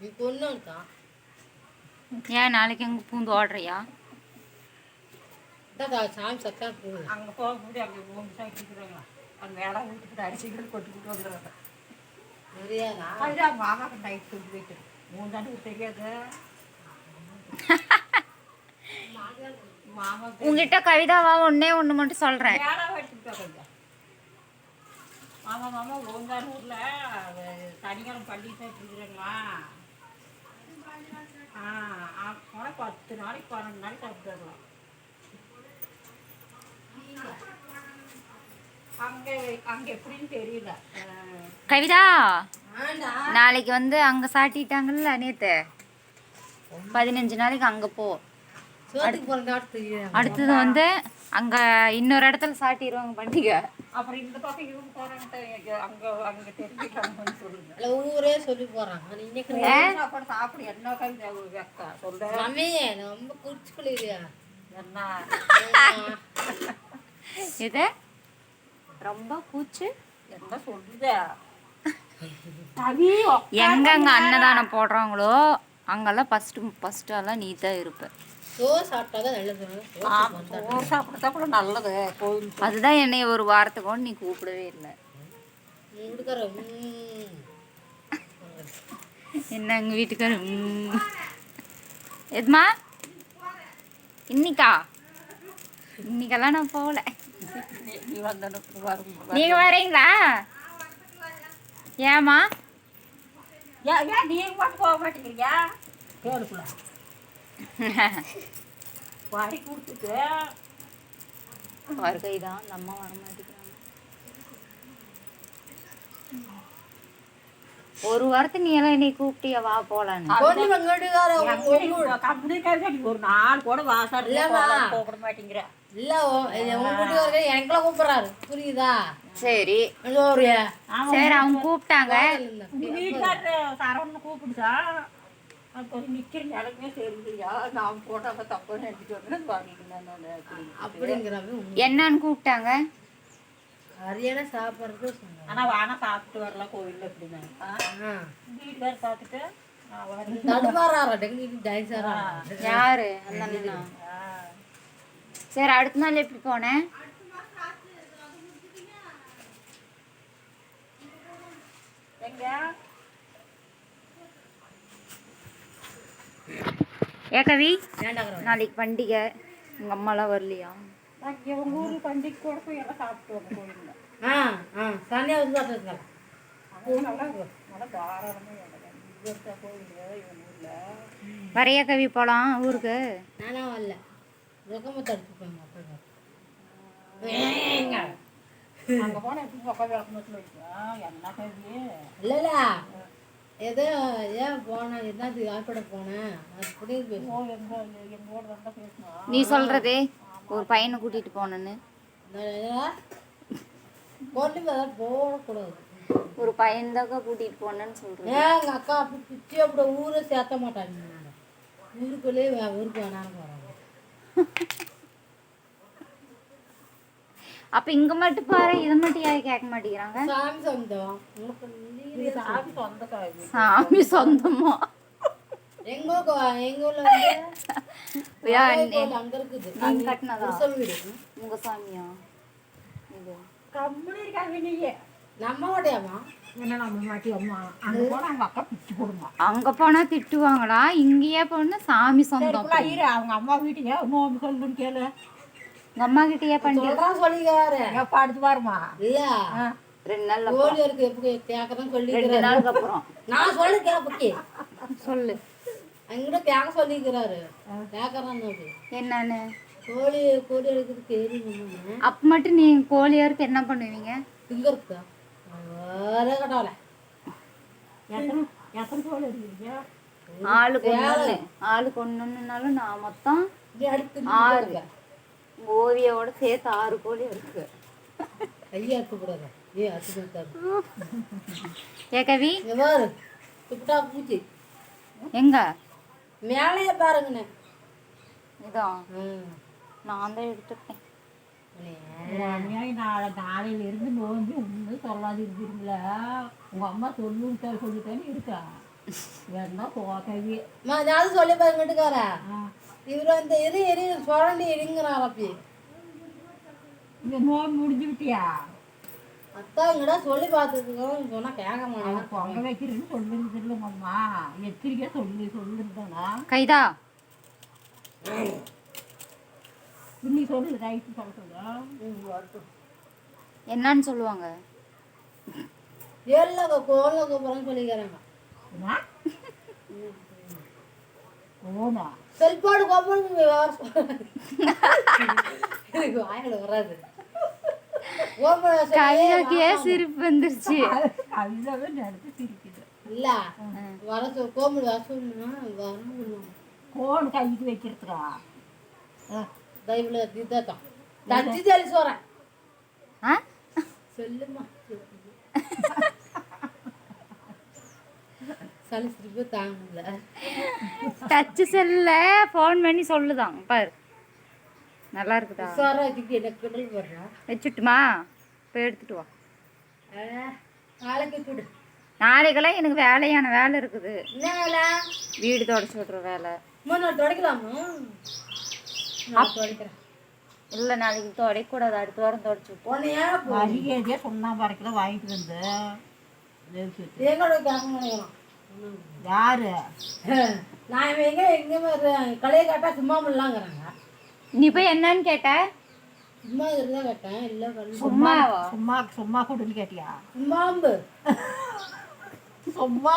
நீ பொண்ணு இருக்கா? ஏன் நாளைக்கு அங்கே பூந்து ஓடுறியா? இதாக்கா சாமி சத்தா போகுது அங்கே போகும்போது அங்கே மூணு சாக்கி இருக்கிறாங்களா அங்கே வேலை வீட்டுக்கு அரிசிகள் கொட்டிக்கிட்டு வந்துடுறாங்க சரியாதா அதுதான் மாமாக்கு நைட் கொண்டு போயிட்டு. மூணு தாண்டு தெரியாது மாமா உங்ககிட்ட கவிதாவா ஒன்னே ஒன்று மட்டும் சொல்கிறேன் கொஞ்சம் மாமா மாமா ஓந்தார் ஊரில் சனிக்கிழமை பள்ளிக்கு தான் இருக்கிறாங்களா பத்து நாளைக்கு பன்னெண்டு நாளைக்கு சாப்பிட்டு அங்கே அங்கே எப்படின்னு தெரியல. ஆ, கவிதா நாளைக்கு வந்து அங்கே சாட்டிட்டாங்கல்ல நேத்து. பதினஞ்சு நாளைக்கு அங்கே போ. அடுத்தது வந்து அங்கே இன்னொரு இடத்துல சாட்டிடுவாங்க பண்டிகை. அப்புறம் இந்த பக்கம் இவங்க போகிறாங்க அங்கே அங்கே தெரிஞ்சுக்காங்கன்னு சொல்லுங்க. இல்லை ஊரே சொல்லி போகிறாங்க நீ இன்னைக்கு சாப்பாடு சாப்பிடு. என்ன வைக்க சொல்ற. மம்மி ரொம்ப குடிச்சுக்கலையா என்ன? இது ரொம்ப பூச்சு? என்ன சொல்லுத எங்கெங்க அன்னதானம் போடுறாங்களோ அங்கெல்லாம் ஃபஸ்ட்டு ஃபஸ்ட்டெல்லாம் நீ தான் இருப்ப. சோறு சாப்பிட்டாக்க நல்லது. சோறு சாப்பிட்டா கூட நல்லது. அதுதான் என்னை ஒரு வாரத்துக்கு கூட நீ கூப்பிடவே இல்லை. ம் என்ன எங்கள் வீட்டுக்காரு ம். எதுமா? இன்னிக்கா? இன்னைக்கெல்லாம் நான் போகல. நீங்க வரீங்களா? ஏமா ஏன் நீங்க போக மாட்டேங்கிறீங்க? வரி கொடுத்துட்டு வருகை தான் நம்ம வர மாட்டேங்கிறாங்க ஒரு வாரத்துக்கு நீ எல்லாம் என்னை கூப்பிட்டியா? வா போலான்னு ஒரு நாள் கூட வாசல். போக மாட்டேங்கிற. இல்ல வீட்டுக்காரங்க எனக்குலாம் கூப்பிடுறாரு. புரியுதா? சரி. சரி அவங்க கூப்பிட்டாங்க. உங்க வீட்டுக்காரர் சரவணன் கூப்பிடுச்சா? அப்போ நிற்கிற நிலைமையே சரியா நான் போட்டாங்க தப்பு நினைச்சிட்டு வந்து வாங்கிக்கிறேன் அப்படிங்கிறவங்க என்னன்னு கூப்பிட்டாங்க? ஹரியானா சாப்பிட்றது சொன்னாங்க. ஆனால் வானா சாப்பிட்டு வரலாம் கோயிலில் எப்படின்னு. ஆ. வீட்டுக்காரர் பார்த்துட்டு யாரு? சரி அடுத்த நாள் எப்படி போனேன் எங்க? ஏ கவி? நாளைக்கு பண்டிகை. உங்க அம்மாலாம் வரலையா? இவங்க ஊர் பண்டிகை கூட போய் எல்லாம் சாப்பிட்டு வரோம் கோயிலில் ஆ ஆ. தனியாக வந்து பார்த்துருக்கலாம் வரையா கவி போலாம் ஊருக்கு? நானா வரல. ரொக்கமாக தடுத்துப்பாங்க அங்கே போனால் எப்படி ஏதோ ஏன் போனேன் என்னது யார்கூட போனேன் எங்க பேசணும் நீ சொல்றதே ஒரு பையனை கூட்டிட்டு போனேன்னு. பொண்ணு மேலே போடக்கூடாது. ஒரு பையன் தாக்கா கூட்டிட்டு போனேன்னு சொல்றேன் ஏன் எங்கள் அக்கா அப்படி பிச்சு அப்படி ஊரை சேர்த்த மாட்டாங்க. ஊருக்குள்ளேயே ஊருக்கு வேணான்னு போகிறாங்க அப்ப இங்க மட்டும் பாரு இதை மட்டும் யாரும் கேட்க மாட்டேங்கிறாங்க? சாமி சொந்தம். சாமி சாமி சொந்தமா? எங்க ஊர்ல அங்க இருக்குது நீங்க கட்டினதா? உங்க சாமியா? இது. கம்முனு இருக்காங்க நீங்க நம்ம மாட்டியாமா என்ன நம்ம மாட்டி அம்மா? அங்கே போனா திட்டுவாங்களா இங்கேயே போனா சாமி சொந்தம் அவங்க அம்மா வீட்டுக்கு நோம்பு சொல்லுன்னு கேளு. உங்க அம்மா கிட்டயே பண்டிகை சொல்றான் சொல்லிக்காரு எப்போ அடுத்து பாருமா இல்ல. ரெண்டு நாள் கோழி இருக்கு எப்படி கேட்கதான் ரெண்டு சொல்லிக்கிறாரு நாளுக்கு அப்புறம். நான் சொல்லு கேப்பக்கி சொல்லு. அங்கிட்ட கேட்க சொல்லிக்கிறாரு. அது என்னன்னு? கோழி கோழி எடுக்கிறது பண்ணுங்க அப்ப மட்டும் நீ கோழியாருக்கு என்ன பண்ணுவீங்க? இங்க இருக்கா வேற கட்டாவல எத்தனை கோல் எடுக்கிறீங்க? ஆளுக்கு ஆளுக்கு ஒண்ணுன்னாலும் நான் மொத்தம் ஆறு. ஓவியோட சேர்த்து ஆறு கோழி இருக்கு. அறுக்க கூடாது ஏ ஏ கவி? துப்பிட்டா பூச்சி. எங்க? மேலேயே பாருங்கண்ணே. இதான் நான் தான் எடுத்துட்டேன் நாளை நாளையில இருந்து நோம்பி ஒன்றும் சொல்லாது இருக்கிறீங்களா உங்க அம்மா சொல்லுன்னு சொல்லிட்டேன்னு இருக்கா? வேணா போகவே அம்மா ஏதாவது சொல்லி பாருங்க வீட்டுக்கார இவர் வந்து எரி எரி சுரண்டி எரிங்கிறார் அப்படி. இந்த நோய் முடிஞ்சு விட்டியா? அத்தான் இங்கடா சொல்லி பார்த்துருக்கோம் சொன்னா கேட்க மாட்டேன் பொங்க வைக்கிறேன்னு சொல்லுறது இல்லைங்கம்மா எச்சரிக்கையாக சொல்லி சொல்லிருந்தானா கைதா. இன்னி சொல்லு ரைட்டு சொல்லுங்க என்னன்னு சொல்லுவாங்க? ஏழில் கோலில் போகிறோம்னு சொல்லிக்கிறாங்க. ஓமா செல்பாடு கோப்பனுக்கு எனக்கு வாயில வராது. சொல்லி கவிதாக்கே சிரிப்பு வந்துருச்சு. அதுதாவே நடத்து சிரிக்குது. இல்ல வர கோமுடி வர சொல்லுனா வரணும் கோன் கைக்கு வைக்கிறதுக்கா? தயவுல இதுதான் தச்சு சொல்றேன் ஆ? சொல்லுமா. சளி சிரிப்பு தாங்கல டச்சு செல்ல ஃபோன் பண்ணி சொல்லுதான். பாரு. நல்லா இருக்குதா சாரா இதுக்கு என்ன கிடல் போடுறா வச்சுட்டுமா? போய் எடுத்துட்டு வா. நாளைக்கு கொடு. நாளைக்கெல்லாம் எனக்கு வேலையான வேலை இருக்குது. என்ன வேலை? வீடு தொடச்சி விட்ற வேலை. நான் துடைக்கலாமா? நான் துடைக்கிறேன். இல்லை நாளைக்கு துடைக்கூடாது அடுத்த வாரம் தொடச்சி விட்டு சொன்னா பறக்கல வாங்கிட்டு வந்து. எங்கட கேட்க மாட்டேங்கிறான் யாரு? நான் எங்க எங்க கலையை காட்டா சும்மா பண்ணலாங்கிறாங்க நீ போய் என்னன்னு கேட்ட? சும்மா இருந்தா கேட்டேன் இல்ல சும்மாவா சும்மா சும்மா கொடுன்னு கேட்டியா? சும்மாம்பு சும்மா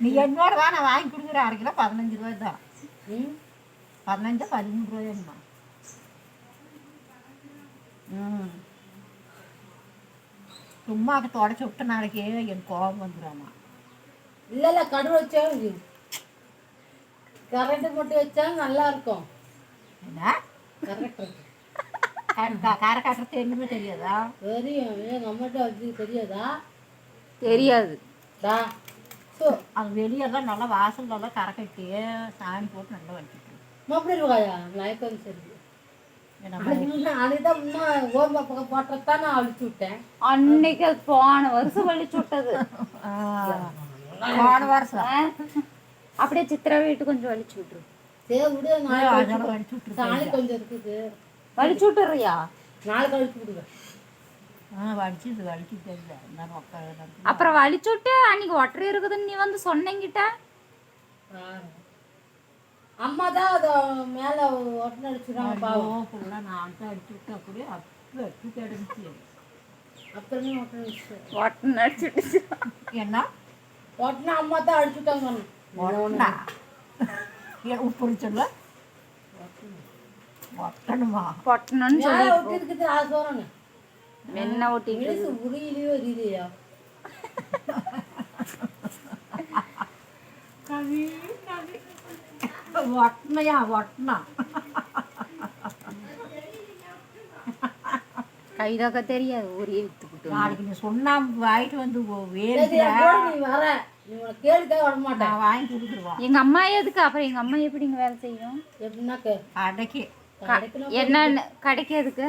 நீ என்னோட தான் நான் வாங்கி கொடுக்குற அரை கிலோ பதினஞ்சு ரூபாய் தான். பதினஞ்சா பதிமூணு ரூபாய்மா ம். சும்மா தொடச்சி விட்ட நாளைக்கு என் கோபம் வந்துடும்மா இல்ல இல்ல கடு வச்சா கரண்ட் மட்டும் வச்சா நல்லா இருக்கும். என்ன? கரெக்ட் காரை காட்டுறது என்னமே தெரியாதா? தெரியும். எங்க அம்மாட்ட வச்சு தெரியாதா? தெரியாது. டா ஸோ அது வெளியே தான் நல்லா வாசல்லாம் கரை கட்டி சாணி போட்டு நல்லா வச்சுட்டு அப்படி இருக்காயா? மயக்கம் சரி அன்னைக்கு போன வருஷம் வலிச்சு விட்டது. போன வருஷம். ஆ? அப்படியே சித்ரா வீட்டு கொஞ்சம் வலிச்சு விட்டுரு. வலிச்சு விட்டுறியா? நாளைக்கு அழிச்சு விடுவேன். அப்புறம் வலிச்சு விட்டு அன்னைக்கு ஒட்டரை இருக்குதுன்னு நீ வந்து சொன்னங்கிட்ட. அம்மா தான் அதை மேல ஒட்டனை அடிச்சுடாங்க பாவம். ஃபுல்லாக நான் தான் அடிச்சு விட்டு அப்படியே அப்போ எடுத்து கிடந்துச்சு அப்புறமே ஒட்டனை அடிச்சு ஒட்டனை அடிச்சுட்டு என்ன? ஒட்டனை அம்மா தான் அடிச்சுட்டாங்க ஒட்டா ஏன் உப்பு சொல்ல? ஒட்டணுமா? பொட்டணும்னு மேல சொல்லி ஒட்டி இருக்குது ஆ வெண்ணெய் ஒட்டிட்டு இழுத்து உரியிலையோ எரியலையா. கவி கவி. ஒட்டனையா ஒட்டனா கைதாக்க தெரியாது ஒரே வித்துக்கிட்டு நாளைக்கு நீ சொன்னா வாங்கிட்டு வந்து வேறு வாங்கி கொடுத்துருவா எங்க அம்மா எதுக்கு அப்புறம் எங்க அம்மா எப்படி இங்க வேலை செய்யும் எப்படின்னா கடைக்கு என்னன்னு கடைக்கு எதுக்கு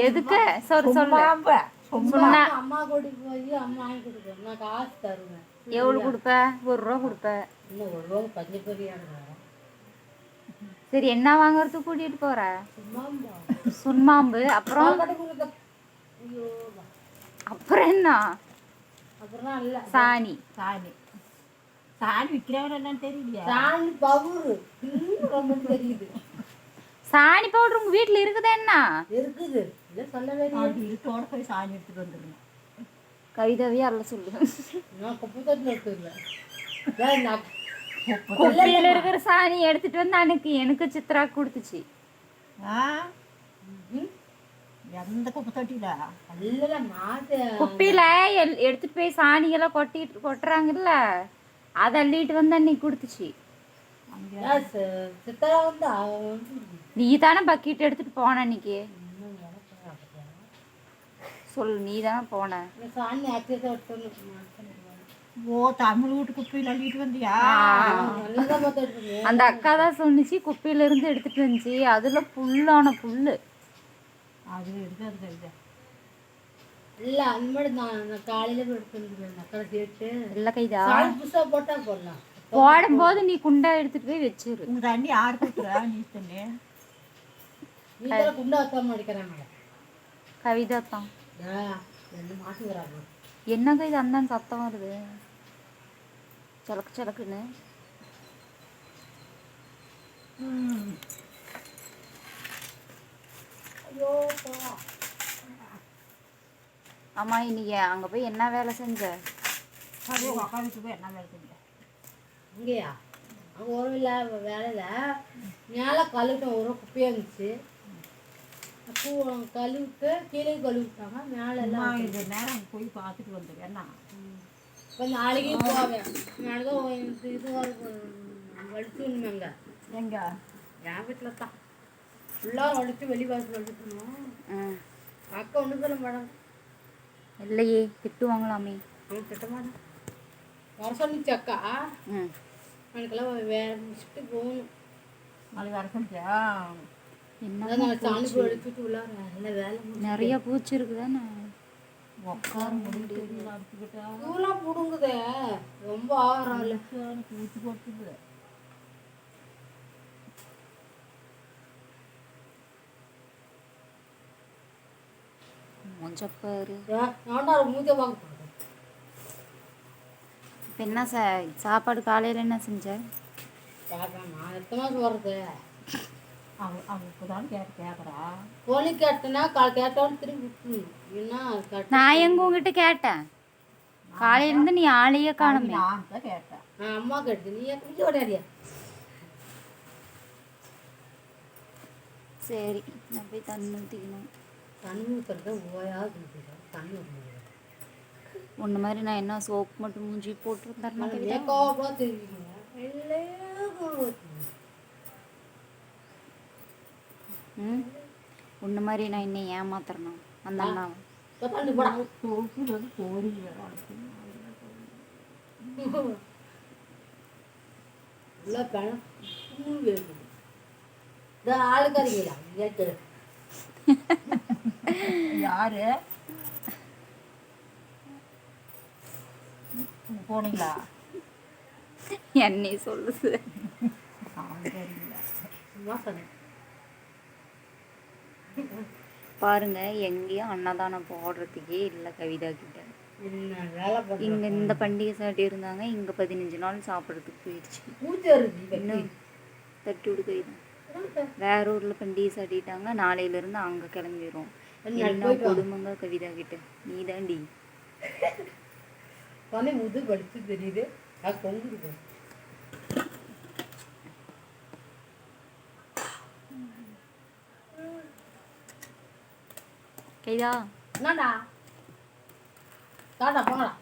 எதுக்கு சொல்லு சொல்லு அம்மா கூட்டிட்டு போய் அம்மா வாங்கி கொடுப்பேன் நான் காசு தருவேன். எவ்வளவு கொடுப்ப? ஒரு ரூபா கொடுப்ப? இன்னும் ஒரு ரூபா பஞ்ச பெரியாங்க சரி என்ன வாங்குறதுக்கு கூட்டிட்டு போற? சுண்ணாம்பு அப்புறம்? அப்புறம் என்ன? அப்புறம் இல்ல சாணி. சாணி. சாணி விற்கிறவன் என்னன்னு தெரியலையா சாணி பவுரு. இன்னும் ரொம்ப தெரியுது. சாணி பவுடர் உங்க வீட்டுல இருக்குதா என்ன? இருக்குது. இல்ல சொல்லவே இல்லை. அது இருட்டோட போய் சாணி எடுத்துட்டு வந்துருங்க. கவிதாவே அல்ல சொல்லு நான் குப்பை தொட்டில் எடுத்துருவேன் ஏன் நான் குப்பையில இருக்கிற சாணி எடுத்துட்டு வந்து அன்னைக்கு எனக்கு சித்ரா கொடுத்துச்சு. ஆ? எந்த குப்பை தொட்டில இல்ல மாட்டு குப்பையில எல்- எடுத்துட்டு போய் சாணியெல்லாம் கொட்டிட்டு கொட்டுறாங்கல்ல. அதை அள்ளிட்டு வந்து அன்னைக்கு கொடுத்துச்சு. வந்து வந்து? நீ தானே பக்கெட் எடுத்துட்டு போன அன்னைக்கு. சொல்லு நீ தானே போன எடுத்து ஓ தமிழ் வீட்டு குப்பையில் அள்ளிட்டு வந்தியா? அந்த அக்கா தான் சொன்னிச்சு குப்பையில இருந்து எடுத்துட்டு வந்துச்சு. அதுல புல்லான புல்லு. அது எடுக்காது கவிதா இல்லை அந்த மாதிரி நான் காலையில் இல்லை கைதா? சால் போட்டால் போடலாம். போடும்போது நீ குண்டா எடுத்துட்டு போய் வச்சிரு. உங்க தண்ணி யாரு கொடுக்குறா நீ தண்ணி. குண்டா மேடம். கவிதா தான். ஆ ரெண்டு மாட்டுக்கிறாங்க என்ன கைது அந்த சத்தம் வருது? சலக்கு சலக்குன்னு. ஆமா இன்னைக்கு அங்க போய் என்ன வேலை செஞ்ச? வீட்டுக்கு போய் என்ன வேலை செஞ்ச? இங்கேயா? அங்கே ஒரு இல்லை வேலையில். மேலே கழுவிட்டோம் ஒரு குப்பையாக இருந்துச்சு. பூ கழுவிட்டு கீழே கழுவிட்டாங்க மேலே எல்லாம் இது நேரம் போய் பார்த்துட்டு வந்துடு என்ன இப்போ நாளைக்கு போவேன். நாளைக்கு இது இது வலிச்சுணுமேங்க எங்க? என் வீட்டில் தான். ஃபுல்லாக வலிச்சு வெளிவாசல் வலிக்கணும் ம். அக்கா ஒன்றும் சொல்ல மேடம் இல்லையே திட்டுவாங்களாமே திட்ட மாட்டேன் வர சொன்னிச்சு அக்கா. எனக்கெல்லாம் வேற முடிச்சுட்டு போகணும். நாளைக்கு வர செஞ்சா நிறைய பூச்சி இருக்குதானே உட்கார பூலாம் பிடுங்குதே ரொம்ப இல்லை. பூச்சி போட்டுது மொஞ்சப்பாரு மூஞ்ச போகிறேன் இப்போ என்ன சா சாப்பாடு காலையில் என்ன செஞ்ச? நான் எத்தனை மாதம் வர்றது அவ அவ இப்போதான் கேட்க கேட்குறா கால் கேட்டோன்னு திரும்பி விட்டுரு. என்ன கேட்ட நான் எங்க உங்ககிட்ட கேட்டேன்? காலையில இருந்து நீ ஆளையே காணுமே. நான் தான் கேட்டேன். நான் அம்மா கேட்டு நீ சரி நான் போய் தண்ணி ஊற்றிக்கணும் தண்ணி ஊற்றுறத ஓயாது ஊற்றிடும் தண்ணி ஊற்ற ஒன்று மாதிரி நான் என்ன சோப் மட்டும் மூஞ்சி போட்டு தரணும் கவிதா மேக்கப்பாக தெரியுங்க இல்லை ம். ஒன்று மாதிரி நான் இன்னும் ஏமாத்துறணும். அந்த அண்ணா யாரு? போனீங்களா? என்னை சொல்லுது சும்மா சொன்னேன். பாருங்க எங்கேயும் அன்னதானம் போடுறதுக்கே இல்லை கவிதா கிட்ட. இங்க இந்த பண்டிகை சாட்டி இருந்தாங்க இங்க பதினஞ்சு நாள் சாப்பிட்றதுக்கு போயிடுச்சு இன்னும் தட்டி விடு கவிதா. வேற ஊர்ல பண்டிகை சாட்டிட்டாங்க நாளையில இருந்து அங்க கிளம்பிடுறோம் என்ன கொடுமைங்க கவிதா கிட்ட. நீ தாண்டி முது வலிச்சு தெரியுது. அது தொங்குது கைதா என்னடா டாட்டா போங்கடா